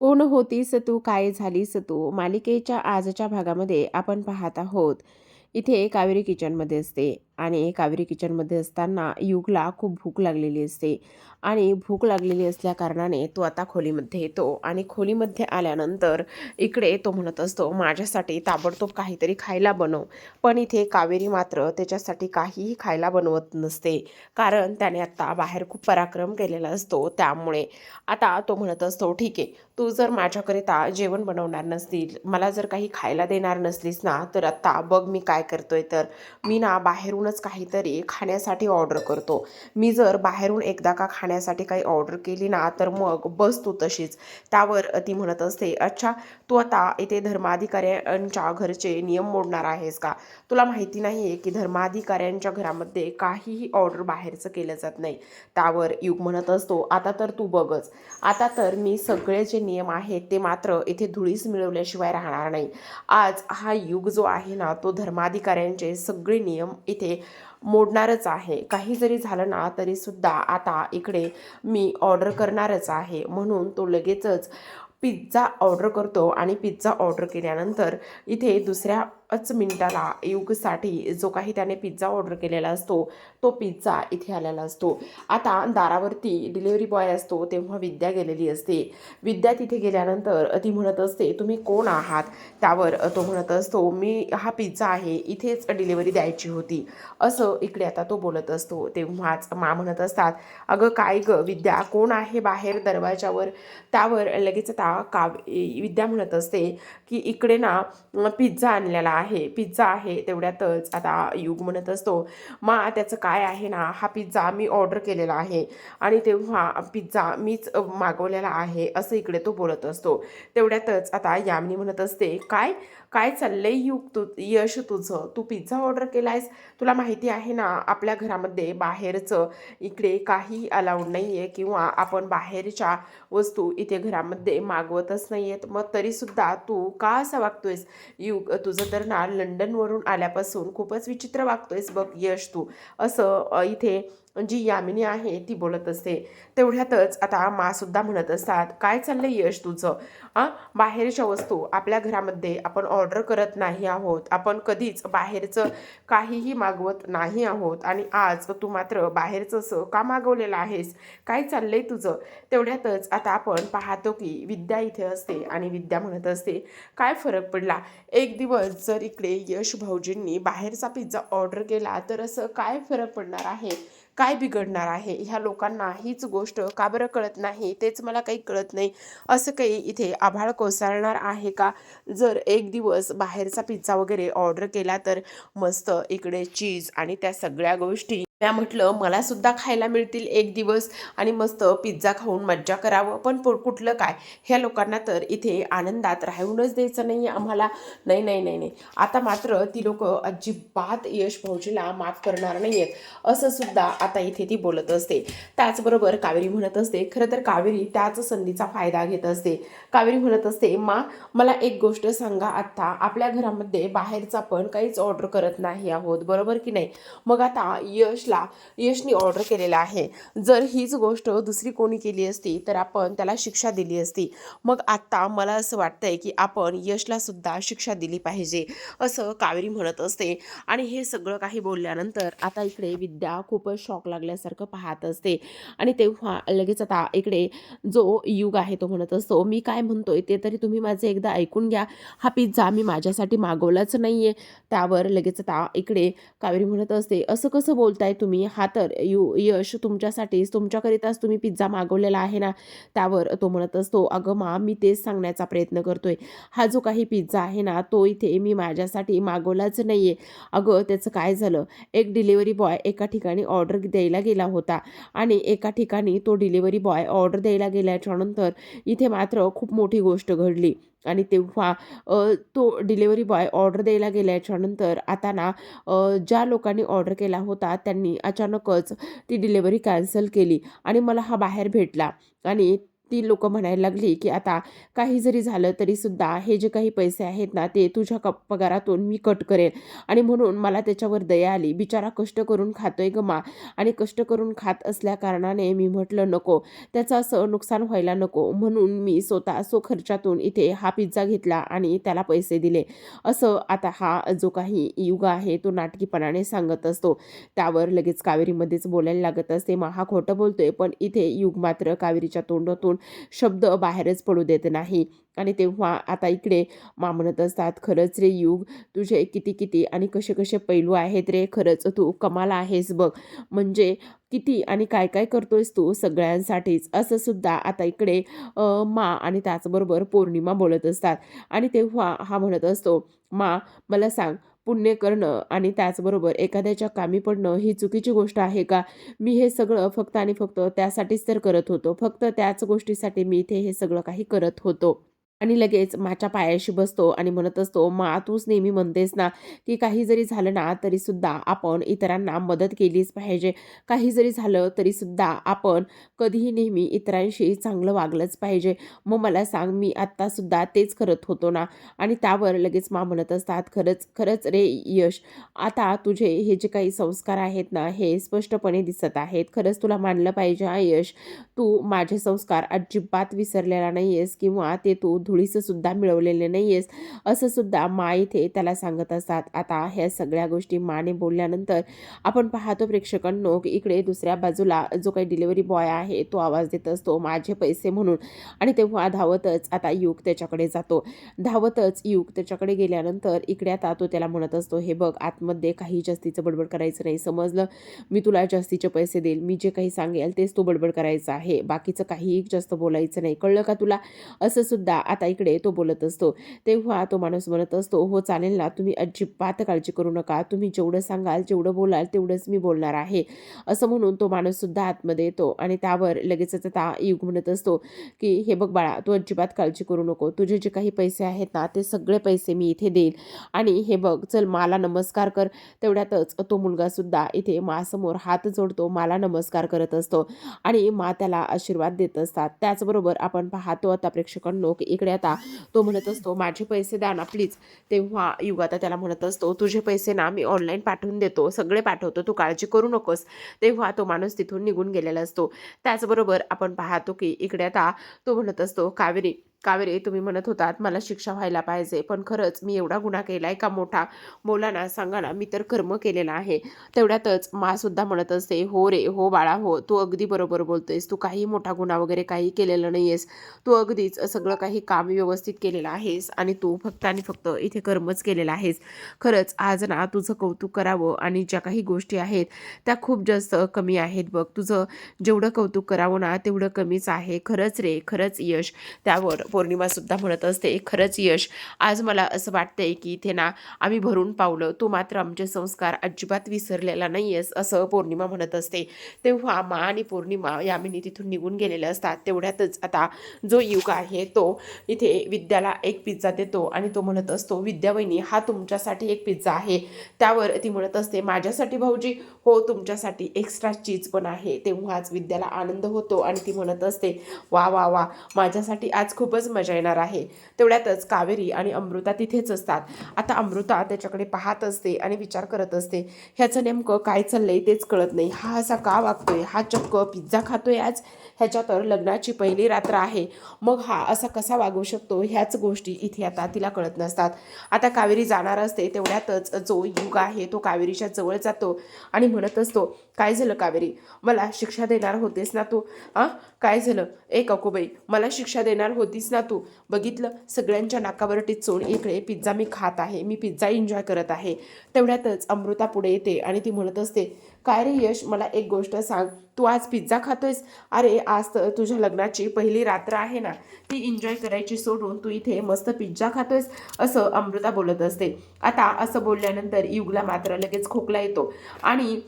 हो कोण होतीस तू काय झालीस तू. मालिकेच्या आजच्या भागामध्ये आपण पाहत आहोत इथे कावेरी किचनमध्ये असते आणि कावेरी किचनमध्ये असताना युगला खूप भूक लागलेली असते. आणि भूक लागलेली असल्या कारणाने तो आता खोलीमध्ये येतो. आणि खोलीमध्ये आल्यानंतर इकडे तो म्हणत असतो माझ्यासाठी ताबडतोब काहीतरी खायला बनव. पण इथे कावेरी मात्र त्याच्यासाठी काहीही खायला बनवत नसते. कारण त्याने आत्ता बाहेर खूप पराक्रम केलेला असतो. त्यामुळे आता तो म्हणत असतो ठीक आहे तू जर माझ्याकरिता जेवण बनवणार नसतील मला जर काही खायला देणार नसलीस ना तर आत्ता बघ मी काय करतोय. तर मी ना बाहेरूनच काहीतरी खाण्यासाठी ऑर्डर करतो. मी जर बाहेरून एकदा का खाण्या खाण्यासाठी काही ऑर्डर केली ना तर मग बस तू तशीच. त्यावर ती म्हणत असते अच्छा तू आता इथे धर्माधिकाऱ्यांच्या घरचे नियम मोडणार आहेस का? तुला माहिती नाही आहे की धर्माधिकाऱ्यांच्या घरामध्ये काहीही ऑर्डर बाहेरचं केलं जात नाही. त्यावर युग म्हणत असतो आता तर तू बघच. आता तर मी सगळे जे नियम आहेत ते मात्र इथे धुळीस मिळवल्याशिवाय राहणार नाही. आज हा युग जो आहे ना तो धर्माधिकाऱ्यांचे सगळे नियम इथे मोडणारच आहे. काही जरी झालं ना तरीसुद्धा आता इकडे मी ऑर्डर करणारच आहे. म्हणून तो लगेचच पिझ्झा ऑर्डर करतो आणि पिझ्झा ऑर्डर केल्यानंतर इथे दुसऱ्या दुसऱ्याच मिनिटाला युगसाठी जो काही त्याने पिझ्झा ऑर्डर केलेला असतो तो पिझ्झा इथे आलेला असतो. आता दारावरती डिलेवरी बॉय असतो तेव्हा विद्या गेलेली असते. विद्या तिथे गेल्यानंतर ती म्हणत असते तुम्ही कोण आहात? त्यावर तो म्हणत असतो मी हा पिझ्झा आहे इथेच डिलेवरी द्यायची होती. असं इकडे आता तो बोलत असतो. तेव्हाच मा म्हणत असतात अगं काय ग विद्या कोण आहे बाहेर दरवाजावर त्यावर लगेच आता काव्य विद्या म्हणत असते की इकडे ना पिझ्झा आणलेला आहे पिझ्झा आहे तेवढ्यातच आता युग म्हणत असतो. मा त्याचं काय आहे ना हा पिझ्झा मी ऑर्डर केलेला आहे. आणि तेव्हा पिझ्झा मीच मागवलेला आहे असं इकडे तो बोलत असतो. तेवढ्यातच आता यामिनी म्हणत असते काय काय चाललंय युग तू यश तुझं? तू पिझ्झा ऑर्डर केलायस? तुला माहिती आहे ना आपल्या घरामध्ये बाहेरचं इकडे काही अलाउड नाही आहे किंवा आपण बाहेरच्या वस्तू इथे घरामध्ये मागवतच नाही आहेत मग तरीसुद्धा तू का असं वागतोयस? युग तुझं तर ना लंडनवरून आल्यापासून खूपच विचित्र वागतोयस बघ यश तू. असं इथे जी यामिनी आहे ती बोलत असते. तेवढ्यातच आता मासुद्धा म्हणत असतात काय चाललंय यश तुझं? हां बाहेरच्या वस्तू आपल्या घरामध्ये आपण ऑर्डर करत नाही आहोत. आपण कधीच बाहेरचं काहीही मागवत नाही आहोत. आणि आज तू मात्र बाहेरचं असं का मागवलेलं आहेस? काय चाललंय तुझं? तेवढ्यातच आता आपण पाहतो की विद्या इथे असते आणि विद्या म्हणत असते काय फरक पडला? एक दिवस जर इकडे यश भाऊजींनी बाहेरचा पिझ्झा ऑर्डर केला तर असं काय फरक पडणार आहे? काय बिघडणार आहे? ह्या लोकांना हीच गोष्ट का बरं कळत नाही? तेच मला काही कळत नाही. असं काही इथे आभाळ कोसळणार आहे का? जर एक दिवस बाहेरचा पिझ्झा वगैरे ऑर्डर केला तर मस्त इकडे चीज आणि त्या सगळ्या गोष्टी त्या म्हटलं मला सुद्धा खायला मिळतील एक दिवस आणि मस्त पिझ्झा खाऊन मज्जा करावं पण पु कुठलं काय? ह्या लोकांना तर इथे आनंदात राहूनच द्यायचं नाही आम्हाला. नाही नाही नाही नाही. आता मात्र ती लोक अजिबात यश भाऊजीला माफ करणार नाही आहेत असं सुद्धा आता इथे ती बोलत असते. त्याचबरोबर कावेरी म्हणत असते खरं तर कावेरी त्याच संधीचा फायदा घेत असते. कावेरी म्हणत असते मा मला एक गोष्ट सांगा आत्ता. आपल्या घरामध्ये बाहेरचा पण काहीच ऑर्डर करत नाही आहोत बरोबर की नाही? मग आता यश यशला यशनी ऑर्डर केलेला आहे. जर हीच गोष्ट दुसरी कोणी केली असती तर आपण त्याला शिक्षा दिली असती. मग आत्ता मला असं वाटतंय की आपण यशला सुद्धा शिक्षा दिली पाहिजे असं कावेरी म्हणत असते. आणि हे सगळं काही बोलल्यानंतर आता इकडे विद्या खूपच शॉक लागल्यासारखं पाहत असते. आणि तेव्हा लगेच आता इकडे जो युग आहे तो म्हणत असतो मी काय म्हणतोय ते तरी तुम्ही माझे एकदा ऐकून घ्या. हा पिझ्झा मी माझ्यासाठी मागवलाच नाही आहे त्यावर लगेच आता इकडे कावेरी म्हणत असते असं कसं बोलताय तुम्ही हा तर यू यश तुमच्यासाठीच तुमच्याकरिताच तुम्ही पिझ्झा मागवलेला आहे ना? त्यावर तो म्हणत असतो अगं मा मी तेच सांगण्याचा प्रयत्न करतोय. हा जो काही पिझ्झा आहे ना तो इथे मी माझ्यासाठी मागवलाच नाही आहे अगं त्याचं काय झालं? एक डिलिव्हरी बॉय एका ठिकाणी ऑर्डर द्यायला गेला होता आणि एका ठिकाणी तो डिलिव्हरी बॉय ऑर्डर द्यायला गेल्याच्यानंतर इथे मात्र खूप मोठी गोष्ट घडली. आणि तेव्हा तो डिलेवरी बॉय ऑर्डर द्यायला गेल्याच्यानंतर आता ना ज्या लोकांनी ऑर्डर केला होता त्यांनी अचानकच ती डिलेवरी कॅन्सल केली आणि मला हा बाहेर भेटला आणि ती लोक म्हणायला लागली की आता काही जरी झालं तरीसुद्धा हे जे काही पैसे आहेत ना ते तुझ्या क पगारातून मी कट करेन. आणि म्हणून मला त्याच्यावर दया आली. बिचारा कष्ट करून खातोय गमा आणि कष्ट करून खात असल्या कारणाने मी म्हटलं नको. त्याचं असं नुकसान व्हायला नको. म्हणून मी स्वतः सो खर्चातून इथे हा पिझ्झा घेतला आणि त्याला पैसे दिले. असं आता हा जो काही युग आहे तो नाटकीपणाने सांगत असतो. त्यावर लगेच कावेरीमध्येच बोलायला लागत असते. मग हा खोटं बोलतोय पण इथे युग मात्र कावेरीच्या तोंडातून शब्द बाहेरच पडू देत नाही. आणि तेव्हा आता इकडे मा म्हणत असतात खरंच रे युग तुझे किती किती आणि कसे कसे पैलू आहेत रे खरंच तू कमाल आहेस बघ. म्हणजे किती आणि काय काय करतोयस तू सगळ्यांसाठीच. असं सुद्धा आता इकडे मा आणि त्याचबरोबर पौर्णिमा बोलत असतात. आणि तेव्हा हा म्हणत असतो मा मला सांग पुण्य करणं आणि त्याचबरोबर एखाद्याच्या कामी पडणं ही चुकीची गोष्ट आहे का? मी हे सगळं फक्त आणि फक्त त्यासाठीच तर करत होतो. फक्त त्याच गोष्टीसाठी मी इथे हे सगळं काही करत होतो. आणि लगेच माझ्या पायाशी बसतो आणि म्हणत असतो मा तूच नेहमी म्हणतेस ना की काही जरी झालं ना तरीसुद्धा आपण इतरांना मदत केलीच पाहिजे. काही जरी झालं तरीसुद्धा आपण कधीही नेहमी इतरांशी चांगलं वागलंच पाहिजे. मग मला सांग मी आत्तासुद्धा तेच करत होतो ना? आणि त्यावर लगेच मा म्हणत असतात खरंच खरंच रे यश आता तुझे हे जे काही संस्कार आहेत ना हे स्पष्टपणे दिसत आहेत. खरंच तुला मानलं पाहिजे हा यश. तू माझे संस्कार अजिबात विसरलेला नाही आहेस किंवा ते तू धुळीचं सुद्धा मिळवलेले नाही आहेस असं सुद्धा मा इथे त्याला सांगत असतात. आता ह्या सगळ्या गोष्टी माने बोलल्यानंतर आपण पाहतो प्रेक्षकांनो इकडे दुसऱ्या बाजूला जो काही डिलिव्हरी बॉय आहे तो आवाज देत असतो माझे पैसे म्हणून. आणि तेव्हा धावतच आता युग त्याच्याकडे जातो. धावतच युग त्याच्याकडे गेल्यानंतर इकडे आता तो त्याला म्हणत असतो हे बघ आतमध्ये काही जास्तीचं बडबड करायचं नाही समजलं? मी तुला जास्तीचे पैसे देईल. मी जे काही सांगेल तेच तू बडबड करायचं आहे. बाकीचं काहीही जास्त बोलायचं नाही. कळलं का तुला? असं सुद्धा आता इकडे तो बोलत असतो. तेव्हा तो माणूस म्हणत असतो हो चालेल ना तुम्ही अजिबात काळजी करू नका. तुम्ही जेवढं सांगाल जेवढं बोलाल तेवढंच मी बोलणार आहे. असं म्हणून तो माणूस सुद्धा आतमध्ये येतो आणि त्यावर लगेचच आता युग म्हणत असतो की हे बघ बाळा तू अजिबात काळजी करू नको. तुझे जे काही पैसे आहेत ना ते सगळे पैसे मी इथे देईल आणि हे बघ चल मला नमस्कार कर. तेवढ्यातच तो मुलगा सुद्धा इथे मासमोर हात जोडतो मला नमस्कार करत असतो आणि मा त्याला आशीर्वाद देत असतात. त्याचबरोबर आपण पाहतो आता प्रेक्षकांनो की इकडे आता तो म्हणत असतो माझे पैसे द्या ना प्लीज तेव्हा युग आता त्याला म्हणत असतो तुझे पैसे ना मी ऑनलाईन पाठवून देतो सगळे पाठवतो तू काळजी करू नकोस. तेव्हा तो माणूस तिथून निघून गेलेला असतो. त्याचबरोबर आपण पाहतो की इकडे आता तो म्हणत असतो कावेरी कावेरी तुम्ही म्हणत होतात? मला शिक्षा व्हायला पाहिजे. पण खरंच मी एवढा गुन्हा केला आहे का मोठा? बोला ना सांगा ना मी तर कर्म केलेला आहे. तेवढ्यातच मासुद्धा म्हणत असते हो रे हो बाळा हो. तू अगदी बरोबर बोलतोयस. तू काही मोठा गुन्हा वगैरे काही केलेलं नाहीयेस. तू अगदीच सगळं काही काम व्यवस्थित केलेलं आहेस आणि तू फक्त आणि फक्त इथे कर्मच केलेला आहेस. खरंच आज ना तुझं कौतुक करावं आणि ज्या काही गोष्टी आहेत त्या खूप जास्त कमी आहेत बघ. तुझं जेवढं कौतुक करावं ना तेवढं कमीच आहे. खरंच रे खरंच यश. त्यावर पौर्णिमासुद्धा म्हणत असते खरंच यश. आज मला असं वाटतंय की इथे ना आम्ही भरून पावलं. तू मात्र आमचे संस्कार अजिबात विसरलेला नाही आहेस असं पौर्णिमा म्हणत असते. तेव्हा मा आणि पौर्णिमा यामिनी तिथून निघून गेलेले असतात. तेवढ्यातच आता जो युग आहे तो इथे विद्याला एक पिझ्झा देतो आणि तो म्हणत असतो विद्यावहिनी हा तुमच्यासाठी एक पिझ्झा आहे. त्यावर ती म्हणत असते माझ्यासाठी भाऊजी हो तुमच्यासाठी एक्स्ट्रा चीज पण आहे. तेव्हाच विद्याला आनंद होतो आणि ती म्हणत असते वा वा वा माझ्यासाठी आज खूपच मजा येणार आहे. तेवढ्यातच कावेरी आणि अमृता तिथेच असतात. आता अमृता त्याच्याकडे पाहत असते आणि विचार करत असते. ह्याचं नेमकं काय चाललंय तेच कळत नाही. हा असा का वागतोय? हा चक्क पिझ्झा खातोय आज? ह्याच्या तर लग्नाची पहिली रात्र आहे. मग हा असा कसा वागू शकतो? ह्याच गोष्टी इथे आता तिला कळत नसतात. आता कावेरी जाणार असते तेवढ्यातच जो युग आहे तो कावेरीच्या जवळ जातो आणि म्हणत असतो काय झालं कावेरी? मला शिक्षा देणार होतेस ना तू? आ? काय झालं? ए ककोबाई मला शिक्षा देणार होतीस ना तू. बघितलं? सगळ्यांच्या नाकावर टिचून इकडे पिझ्झा मी खात आहे मी पिझ्झा एन्जॉय करत आहे. तेवढ्यातच अमृता पुढे येते आणि ती म्हणत असते काय रे यश मला एक गोष्ट सांग. तू आज पिझ्झा खातोयस? अरे आज तर तुझ्या लग्नाची पहिली रात्र आहे ना. ती एन्जॉय करायची सोडून तू इथे मस्त पिझ्झा खातोयस? असं अमृता बोलत असते. आता असं बोलल्यानंतर युगला मात्र लगेच खोकला येतो. आणि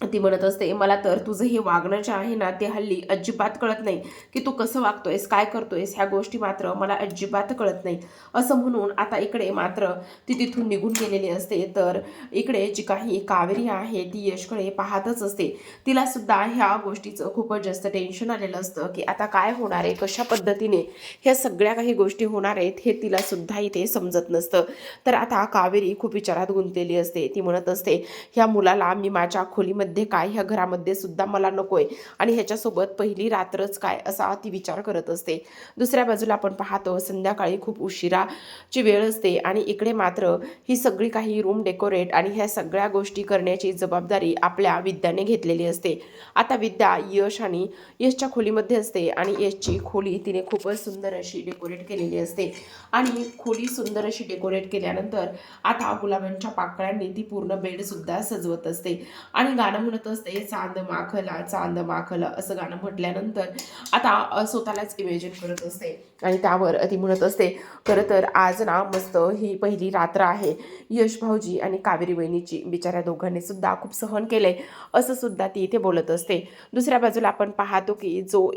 ती म्हणत असते मला तर तुझं हे वागणं जे आहे ना ते हल्ली अजिबात कळत नाही की तू कसं वागतोयस काय करतोयस ह्या गोष्टी मात्र मला अजिबात कळत नाही. असं म्हणून आता इकडे मात्र ती तिथून निघून गेलेली असते. तर इकडे जी काही कावेरी आहे ती यशकडे पाहतच असते. तिला सुद्धा ह्या गोष्टीचं खूपच जास्त टेन्शन आलेलं असतं की आता काय होणार आहे कशा पद्धतीने ह्या सगळ्या काही गोष्टी होणार आहेत हे तिला सुद्धा इथे समजत नसतं. तर आता कावेरी खूप विचारात गुंतलेली असते. ती म्हणत असते ह्या मुलाला मी माझ्या खोलीमध्ये मध्ये काय? ह्या घरामध्ये सुद्धा मला नकोय. आणि ह्याच्यासोबत पहिली रात्रच काय? असा ती विचार करत असते. दुसऱ्या बाजूला आपण पाहतो संध्याकाळी खूप उशिराची वेळ असते. आणि इकडे मात्र ही सगळी काही रूम डेकोरेट आणि ह्या सगळ्या गोष्टी करण्याची जबाबदारी आपल्या विद्याने घेतलेली असते. आता विद्या यश आणि यशच्या खोलीमध्ये असते. आणि यशची खोली तिने खूपच सुंदर अशी डेकोरेट केलेली असते. आणि खोली सुंदर अशी डेकोरेट केल्यानंतर आता गुलाबांच्या पाकळ्यांनी ती पूर्ण बेडसुद्धा सजवत असते. आणि गाणं गाणं म्हणत असते चांद माखला चांद माखला असं गाणं म्हटल्यानंतर आता स्वतःलाच इमेजिन करत असते. आणि त्यावर ती म्हणत असते खरं तर आज ना मस्त ही पहिली रात्र आहे. यश भाऊजी आणि कावेरी वहिनीची बिचाऱ्या दोघांनी सुद्धा खूप सहन केले असं सुद्धा ती इथे बोलत असते. दुसऱ्या बाजूला आपण पाहतो की जो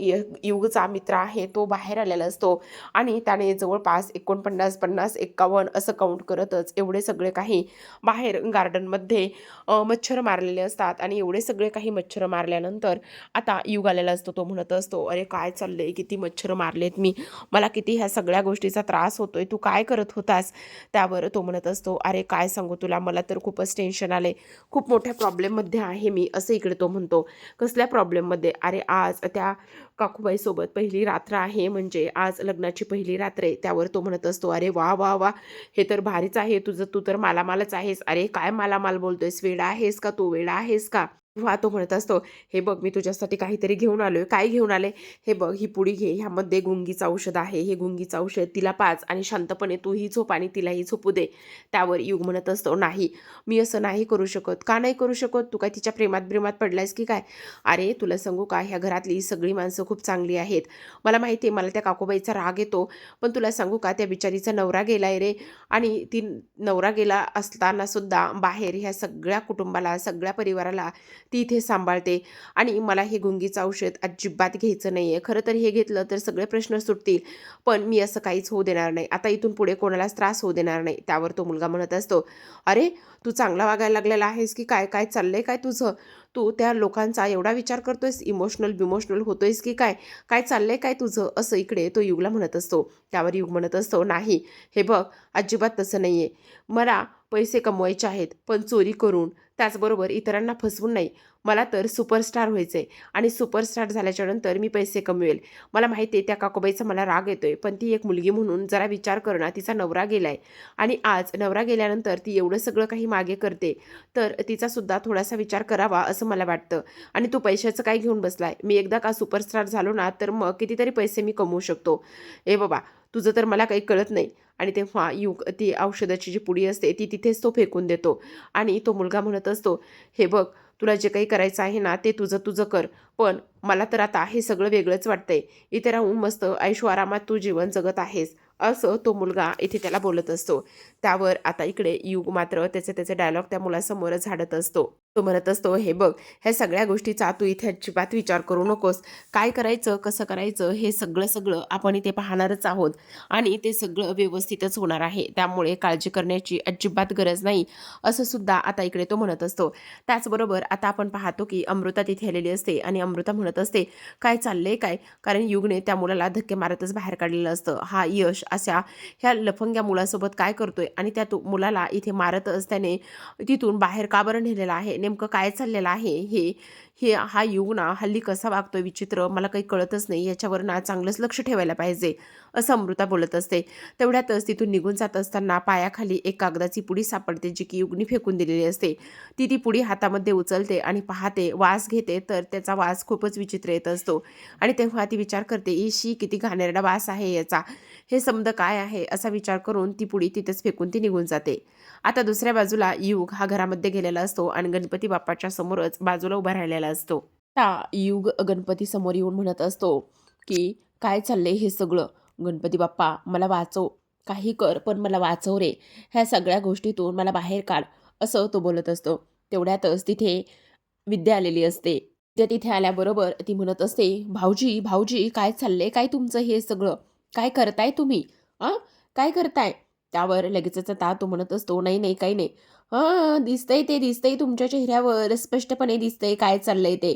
युगचा मित्र आहे तो बाहेर आलेला असतो. आणि त्याने जवळपास एकोणपन्नास पन्नास एक्कावन्न असं काउंट करतच एवढे सगळे काही बाहेर गार्डनमध्ये मच्छर मारलेले असतात. आणि एवढे सगळे काही मच्छर मारल्यानंतर आता युग आलेला असतो तो म्हणत असतो अरे काय चाललंय? किती मच्छर मारलेत मी. मला किती ह्या सगळ्या गोष्टीचा त्रास होतोय तू काय करत होतास? त्यावर तो म्हणत असतो अरे काय सांगू तुला? मला तर खूपच टेन्शन आले खूप मोठ्या प्रॉब्लेममध्ये आहे मी असं इकडे तो म्हणतो. कसल्या प्रॉब्लेममध्ये अरे आज त्या काकूबाईसोबत पहिली रात्र आहे म्हणजे आज लग्नाची पहिली रात्र आहे. त्यावर तो म्हणत असतो अरे वा वा वा हे तर भारीच आहे तुझं तू तर मालामालच आहेस. अरे काय मालामाल बोलतोयस? वेडा आहेस का तू? वेडा आहेस का? तेव्हा तो म्हणत असतो हे बघ मी तुझ्यासाठी काहीतरी घेऊन आलोय. काय घेऊन आले? हे बघ ही पुडी घे ह्यामध्ये गुंगीचं औषध आहे हे गुंगीचं औषध तिला पाच आणि शांतपणे तूही झोप आणि तिलाही झोपू दे. त्यावर युग म्हणत असतो नाही मी असं नाही करू शकत. का नाही करू शकत? तू काय तिच्या प्रेमात प्रेमात पडलायस की काय? अरे तुला सांगू का ह्या घरातली सगळी माणसं खूप चांगली आहेत. मला माहिती आहे मला त्या काकूबाईचा राग येतो पण तुला सांगू का त्या बिचारीचा नवरा गेलाय रे आणि ती नवरा गेला असताना सुद्धा बाहेर ह्या सगळ्या कुटुंबाला सगळ्या परिवाराला ती इथे सांभाळते. आणि मला हे गुंगीचं औषध अजिबात घ्यायचं नाही आहे खरं तर हे घेतलं तर सगळे प्रश्न सुटतील. पण मी असं काहीच होऊ देणार नाही. आता इथून पुढे कोणालाच त्रास होऊ देणार नाही. त्यावर तो मुलगा म्हणत असतो अरे तू चांगला वागायला लागलेला आहेस की काय? काय चाललंय काय तुझं? तू त्या लोकांचा एवढा विचार करतोयस इमोशनल बिमोशनल होतोयस की काय? काय चाललंय काय तुझं? असं इकडे तो युगला म्हणत असतो. त्यावर युग म्हणत असतो नाही हे बघ अजिबात तसं नाही आहे मला पैसे कमवायचे आहेत पण चोरी करून त्याचबरोबर इतरांना फसवून नाही. मला तर सुपरस्टार व्हायचं आहे आणि सुपरस्टार झाल्याच्यानंतर मी पैसे कमवेल. मला माहिती आहे त्या काकोबाईचा मला राग येतो आहे पण ती एक मुलगी म्हणून जरा विचार करणं तिचा नवरा गेला आहे आणि आज नवरा गेल्यानंतर ती एवढं सगळं काही मागे करते तर तिचासुद्धा थोडासा विचार करावा असं मला वाटतं. आणि तू पैशाचं काय घेऊन बसलाय? मी एकदा का सुपरस्टार झालो ना तर मग कितीतरी पैसे मी कमवू शकतो. ए बाबा तुझं तर मला काही कळत नाही. आणि तेव्हा युग ती औषधाची जी पुडी असते ती तिथेच तो फेकून देतो. आणि तो मुलगा म्हणत असतो हे बघ तुला जे काही करायचं आहे ना ते तुझं तुझं कर. पण मला तर आता हे सगळं वेगळंच वाटतंय. इथे राहून मस्त ऐशो आरामात तू जीवन जगत आहेस असं तो मुलगा इथे त्याला बोलत असतो. त्यावर आता इकडे युग मात्र त्याचे त्याचे डायलॉग त्या मुलासमोर झाडत असतो. तो म्हणत असतो हे बघ ह्या सगळ्या गोष्टीचा तू इथे अजिबात विचार करू नकोस. काय करायचं कसं करायचं हे सगळं सगळं आपण इथे पाहणारच आहोत आणि ते सगळं व्यवस्थितच होणार आहे. त्यामुळे काळजी करण्याची अजिबात गरज नाही. असं सुद्धा आता इकडे तो म्हणत असतो. त्याचबरोबर आता आपण पाहतो की अमृता तिथे आलेली असते आणि अमृता म्हणत असते काय चाललंय काय? कारण युगने त्या मुलाला धक्के मारतच बाहेर काढलेलं असतं. हा यश अशा ह्या लफंग्या मुलासोबत काय करतोय आणि त्या मुलाला इथे मारत असल्याने तिथून बाहेर का बरं नेलेलं आहे? नेमकं काय चाललेलं आहे हे हे हा युग ना हल्ली कसा वागतोय विचित्र मला काही कळतच नाही याच्यावर ना चांगलंच लक्ष ठेवायला पाहिजे असं अमृता बोलत असते. तेवढ्यातच तिथून निघून जात असताना पायाखाली एक कागदाची पुडी सापडते जी की युगनी फेकून दिलेली असते. ती ती पुडी हातामध्ये उचलते आणि पाहते वास घेते तर त्याचा वास खूपच विचित्र येत असतो. आणि तेव्हा ती विचार करते ईशी किती घाणेरडा वास आहे याचा. हे समद काय आहे? असा विचार करून ती पुडी तिथेच फेकून ती निघून जाते. आता दुसऱ्या बाजूला युग हा घरामध्ये गेलेला असतो आणि गणपती बाप्पाच्या समोरच बाजूला उभा राहिलेला असतो. ता युग गणपती समोर येऊन म्हणत असतो की काय चाललंय हे सगळं? गणपती बाप्पा मला वाचव. काही कर पण मला वाचव रे. ह्या सगळ्या गोष्टीतून मला बाहेर काढ असं तो बोलत असतो. तेवढ्यातच तिथे विद्या आलेली असते. त्या तिथे आल्याबरोबर ती म्हणत असते भाऊजी भाऊजी काय चाललंय? काय तुमचं हे सगळं? काय करताय तुम्ही? आ? काय करताय? त्यावर लगेचच आता तो म्हणत असतो नाही नाही काही नाही. हां दिसतंय ते दिसतंय तुमच्या चेहऱ्यावर स्पष्टपणे दिसतंय काय चाललंय ते.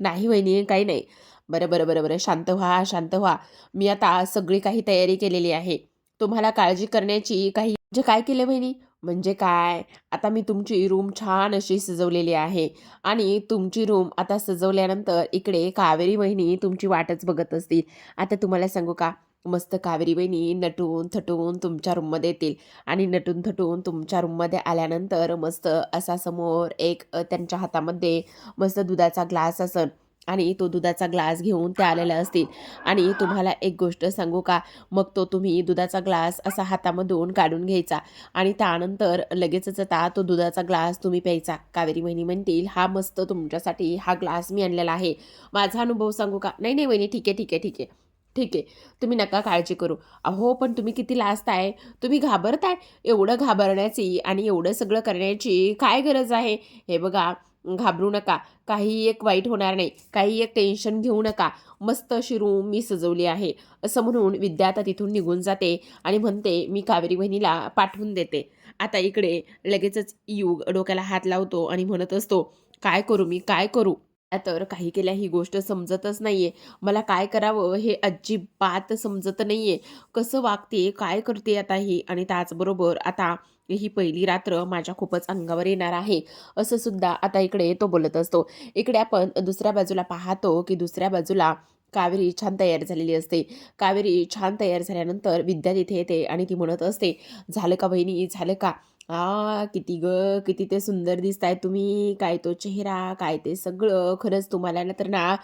नाही वहिनी काही नाही. बरं बरं बरं बरं शांत व्हा शांत व्हा. मी आता सगळी काही तयारी केलेली आहे. तुम्हाला काळजी करण्याची काही म्हणजे काय केलं वहिनी? म्हणजे काय? आता मी तुमची रूम छान अशी सजवलेली आहे आणि तुमची रूम आता सजवल्यानंतर इकडे कावेरी वहिनी तुमची वाटच बघत असतील. आता तुम्हाला सांगू का? मस्त कावेरी बहिणी नटून थटून तुमच्या रूममध्ये येतील. आणि नटून थटून तुमच्या रूममध्ये आल्यानंतर मस्त असा समोर एक त्यांच्या हातामध्ये मस्त दुधाचा ग्लास असन. आणि तो दुधाचा ग्लास घेऊन ते आलेल्या असतील. आणि तुम्हाला एक गोष्ट सांगू का? मग तो तुम्ही दुधाचा ग्लास असा हातामधून काढून घ्यायचा. आणि त्यानंतर लगेचच आता तो दुधाचा ग्लास तुम्ही प्यायचा. कावेरी वहिनी म्हणतील हा मस्त तुमच्यासाठी हा ग्लास मी आणलेला आहे. माझा अनुभव सांगू का? नाही नाही वहिनी ठीक आहे ठीक आहे ठीक आहे. ठीक आहे. तुम्ही नका काळजी करू. अहो पण तुम्ही किती लास्ट आहे तुम्ही घाबरताय? एवढं घाबरण्याची आणि एवढं सगळं करण्याची काय गरज आहे? हे बघा घाबरू नका. काही एक वाईट होणार नाही. काही एक टेन्शन घेऊ नका. मस्त अशी रूम मी सजवली आहे. असं म्हणून विद्या आता तिथून निघून जाते आणि म्हणते मी कावेरी बहिणीला पाठवून देते. आता इकडे लगेचच युग डोक्याला हात लावतो आणि म्हणत असतो काय करू मी? काय करू? तर काही केल्या ही गोष्ट समजतच नाहीये. मला काय करावं हे अजिबात समजत नाहीये. कसं वागते काय करते आता ही? आणि त्याचबरोबर आता ही पहिली रात्र माझ्या खूपच अंगावर येणार आहे. असं सुद्धा आता इकडे तो बोलत असतो. इकडे आपण दुसऱ्या बाजूला पाहतो की दुसऱ्या बाजूला कावेरी छान तयार झालेली असते. कावेरी छान तयार झाल्यानंतर विद्या तिथे येते आणि ती म्हणत असते झालं का बहिणी? झालं का? आ किती ग किती ते सुंदर दिसताय तुम्ही. काय तो चेहरा काय ते सगळं. खरंच तुम्हाला ना तर ना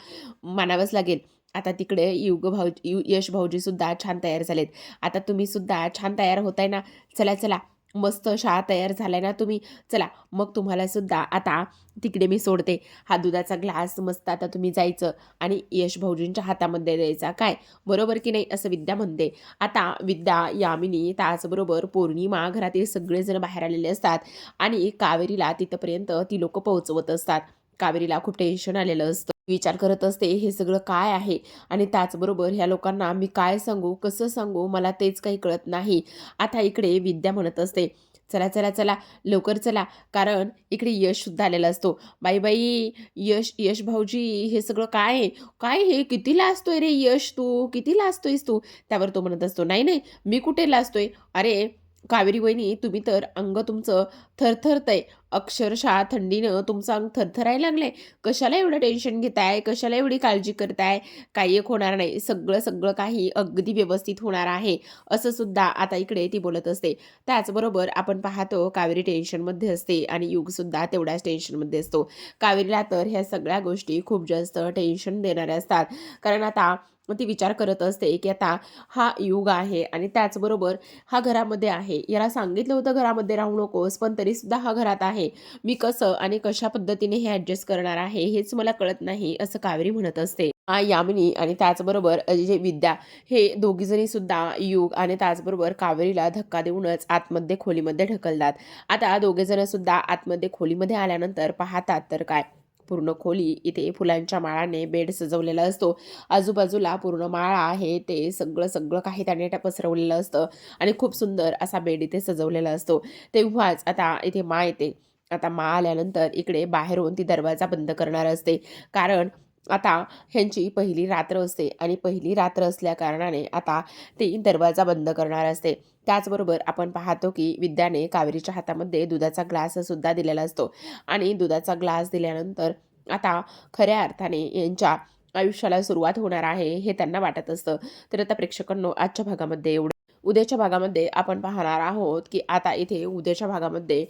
मानावंच लागेल. आता तिकडे युग भाऊ यु यश भाऊजीसुद्धा छान तयार झालेत. आता तुम्हीसुद्धा छान तयार होताय ना. चला चला. मस्त शाळा तयार झाल्या ना तुम्ही. चला मग तुम्हाला सुद्धा आता तिकडे मी सोडते. हा दुधाचा ग्लास मस्त आता तुम्ही जायचं आणि यश भाऊजींच्या हातामध्ये द्यायचा. काय? बरोबर की नाही? असं विद्या म्हणते. आता विद्या यामिनी त्याचबरोबर पौर्णिमा घरातील सगळेजण बाहेर आलेले असतात आणि कावेरीला तिथपर्यंत ती लोक पोहोचवत असतात. कावेरीला खूप टेन्शन आलेलं असतं. विचार करत असते हे सगळं काय आहे? आणि त्याचबरोबर ह्या लोकांना मी काय सांगू कसं सांगू मला तेच काही कळत नाही. आता इकडे विद्या म्हणत असते चला चला चला लवकर चला. कारण इकडे यश सुद्धा आलेला असतो. बाई बाई यश यश भाऊजी हे सगळं काय आहे? काय हे? किती लाजतोय रे यश तू? किती लाजतोयस तू? त्यावर तो म्हणत असतो नाही नाही मी कुठे लाजतोय? अरे कावेरी वहिनी तुम्ही तर अंग तुमचं थरथरतंय. अक्षरशः थंडीनं तुमचं अंग थरथरायला लागलंय. कशाला एवढं टेन्शन घेताय? कशाला एवढी काळजी करताय? काही एक होणार नाही. सगळं सगळं काही अगदी व्यवस्थित होणार आहे. असं सुद्धा आता इकडे ती बोलत असते. त्याचबरोबर आपण पाहतो कावेरी टेन्शनमध्ये असते आणि युगसुद्धा तेवढ्याच टेन्शनमध्ये असतो. कावेरीला तर ह्या सगळ्या गोष्टी खूप जास्त टेन्शन देणाऱ्या असतात. कारण आता ती विचार करत असते की आता हा युग आहे आणि त्याचबरोबर हा घरामध्ये आहे. याला सांगितलं होतं घरामध्ये राहू नकोस पण तरीसुद्धा हा घरात आहे. मी कसं आणि कशा पद्धतीने हे ॲडजस्ट करणार आहे हेच मला कळत नाही असं कावेरी म्हणत असते. आ यामिनी आणि त्याचबरोबर जे विद्या हे दोघीजणी सुद्धा युग आणि त्याचबरोबर कावेरीला धक्का देऊनच आतमध्ये खोलीमध्ये ढकलतात. आता दोघेजण सुद्धा आतमध्ये खोलीमध्ये आल्यानंतर पाहतात तर काय? पूर्ण खोली इथे फुलांच्या माळाने बेड सजवलेला असतो. आजूबाजूला पूर्ण माळा आहे. ते सगळं सगळं काही त्याने पसरवलेलं असतं आणि खूप सुंदर असा बेड इथे सजवलेला असतो. तेव्हाच आता इथे मा येते. आता मा आल्यानंतर इकडे बाहेरून ती दरवाजा बंद करणार असते. कारण आता ह्यांची पहिली रात्र असते आणि पहिली रात्र असल्या कारणाने आता ती दरवाजा बंद करणार असते. त्याचबरोबर आपण पाहतो की विद्याने कावेरीच्या हातामध्ये दुधाचा ग्लाससुद्धा दिलेला असतो. आणि दुधाचा ग्लास दिल्यानंतर आता खऱ्या अर्थाने यांच्या आयुष्याला सुरुवात होणार आहे हे त्यांना वाटत असतं. तर आता प्रेक्षकांनो आजच्या भागामध्ये एवढं उद्याच्या भागामध्ये आपण पाहणार आहोत की आता इथे उद्याच्या भागामध्ये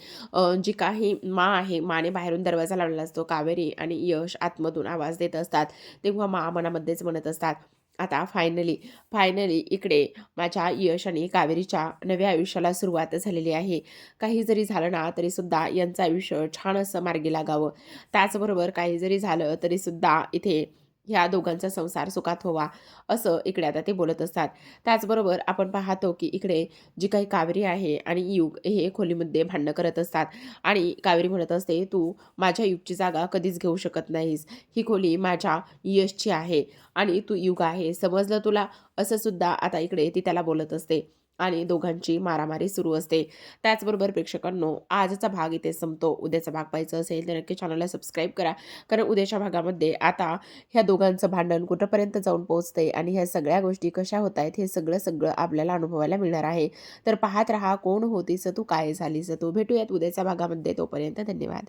जी काही मा आहे माने बाहेरून दरवाजा लावलेला असतो कावेरी आणि यश आतमधून आवाज देत असतात. तेव्हा मा मनामध्येच म्हणत असतात आता फायनली फायनली इकडे माझ्या यश आणि कावेरीच्या नव्या आयुष्याला सुरुवात झालेली आहे. काही जरी झालं ना तरीसुद्धा यांचं आयुष्य छान असं मार्गी लागावं. त्याचबरोबर काही जरी झालं तरीसुद्धा इथे ह्या दोघांचा संसार सुखात व्हावा असं इकडे आता ते बोलत असतात. त्याचबरोबर आपण पाहतो की इकडे जी काही कावेरी आहे आणि युग हे खोलीमध्ये भांडणं करत असतात. आणि कावेरी म्हणत असते तू माझ्या युगची जागा कधीच घेऊ शकत नाहीस. ही खोली माझ्या यशची आहे आणि तू युग आहे. समजलं तुला? असं सुद्धा आता इकडे ती त्याला बोलत असते. आणि दोघांची मारामारी सुरू असते. त्याचबरोबर प्रेक्षकांनो आजचा भाग इथे संपतो. उद्याचा भाग पाहायचा असेल तर नक्की चॅनलला सबस्क्राईब करा. कारण उद्याच्या भागामध्ये आता ह्या दोघांचं भांडण कुठंपर्यंत जाऊन पोहोचते आणि ह्या सगळ्या गोष्टी कशा होत आहेत हे सगळं सगळं आपल्याला अनुभवायला मिळणार आहे. तर पाहत राहा कोण होतीस तू काय झालीस तू. भेटूयात उद्याच्या भागामध्ये. तोपर्यंत धन्यवाद.